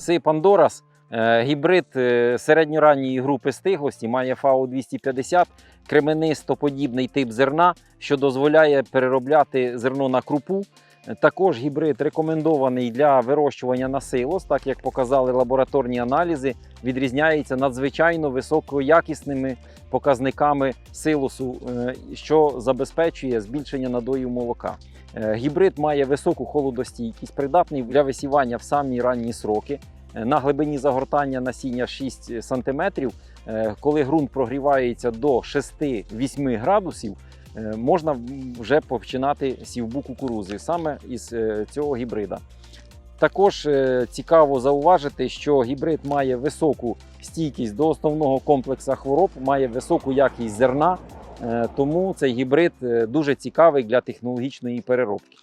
Сей Пандорас е, гібрид е, середньоранньої групи стиглості, має ФАО 250, кременистоподібний тип зерна, що дозволяє переробляти зерно на крупу. Також гібрид рекомендований для вирощування на силос, так як показали лабораторні аналізи, відрізняється надзвичайно високоякісними показниками силосу, е, що забезпечує збільшення надою молока. Е, Гібрид має високу холодостійкість, придатний для висівання в самі ранні сроки. Е, На глибині загортання насіння 6 см, коли ґрунт прогрівається до 6-8 градусів, можна вже починати сівбу кукурузи саме із е, цього гібрида. Також е, цікаво зауважити, що гібрид має високу стійкість до основного комплексу хвороб, має високу якість зерна, е, тому цей гібрид е, дуже цікавий для технологічної переробки.